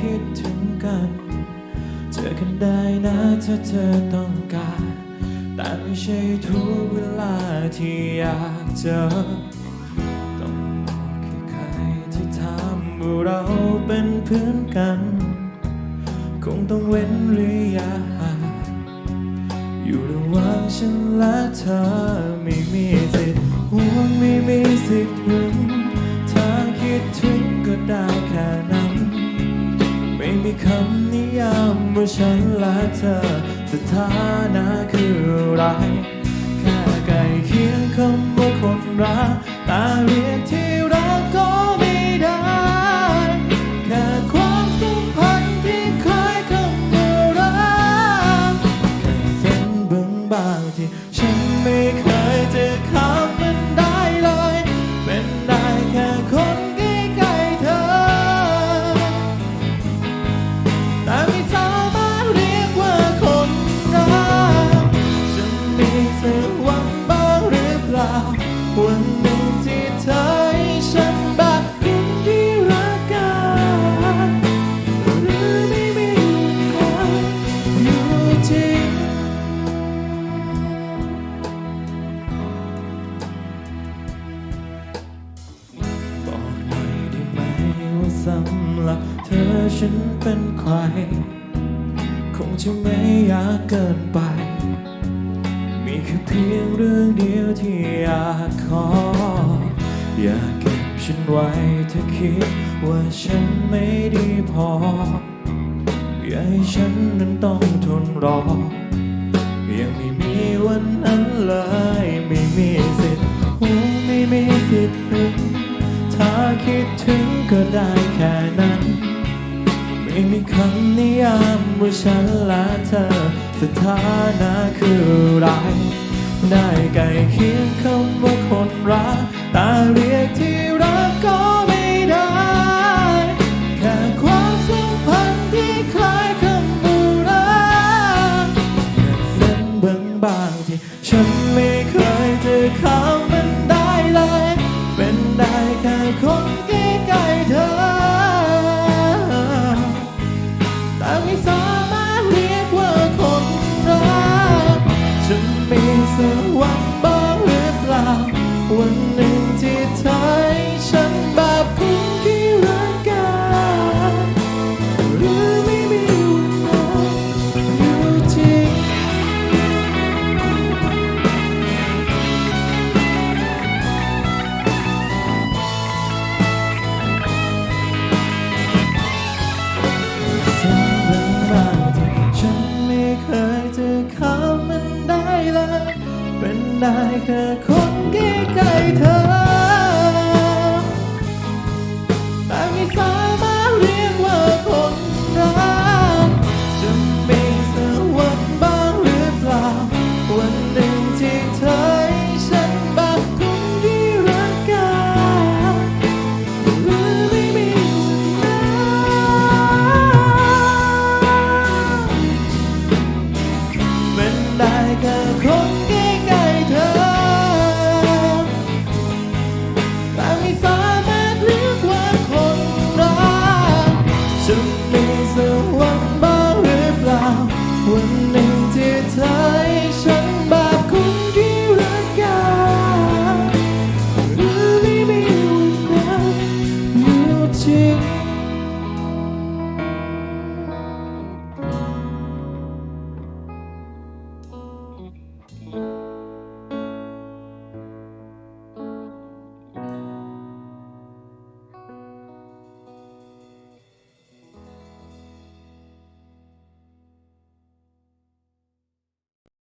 คิดถึงกัน เจอกันได้นะถ้าเธอต้องการ แต่ไม่ใช่ทุกเวลาที่อยากเจอ ต้องบอกแค่ใครที่ถามว่าเราเป็นเพื่อนกัน คงต้องเว้นระยะห่างอยู่ระหว่างฉันและเธอไม่มีสิทธิ์ห่วงไม่มีสิทธิ์ถึง มีคำนิยามว่าฉันและเธอสถานะคืออะไร แค่ใกล้เคียงคำว่าคนรักแต่เรียกที่รักก็ไม่ได้ แค่ความสัมพันธ์ที่คล้ายคำว่ารักแค่เส้นบางบางๆที่ฉันไม่เคย มีสักวันบ้างหรือเปล่า วันหนึ่งที่เธอให้ฉันแบบคนที่รักกันหรือไม่มีใครอยู่จริงบอกหน่อยได้ไหมว่าสำหรับเธอฉันเป็นใคร คงจะไม่ยากเกินไป ค่เพียงเรื่องเดียวที่อยากขอ อย่าเก็บฉันไว้ถ้าคิดว่าฉันไม่ดีพอ อย่าให้ฉันนั้นต้องทนรอ ยังไม่มีวันนั้นเลย ไม่มีสิทธิ์ห่วงไม่มีสิทธิ์หนึ่งถ้าคิดถึงก็ได้แค่นั้น ไม่มีคำนิยามว่าฉันและเธอสถานะคืออะไร ได้ใกล้เคียงคำว่าคนรักต่เรียกที่รักก็ไม่ได้ แค่ความสัมพันธ์ที่คล้ายคำว่ารักเส้นบางบางที่ฉันไม่เคยจะข้ามมันได้เลย เป็นได้แค่คน ยจะข้ามมันได้ละเป็นได้แค่คนใกล้ๆเธอ